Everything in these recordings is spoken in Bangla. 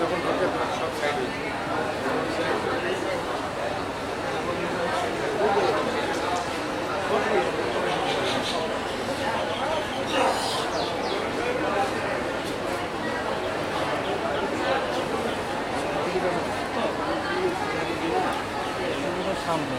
যখন ঢুকে সব সাইড সামনে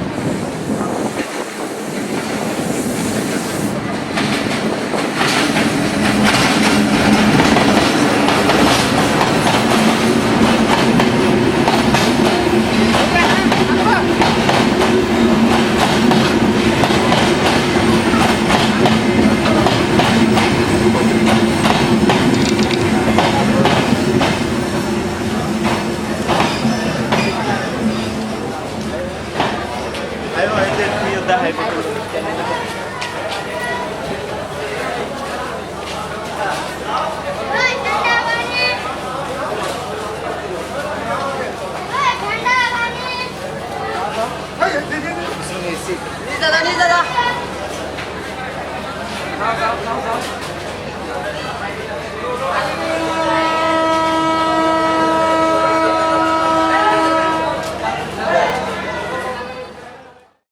Aí eu ainda fui da raiva.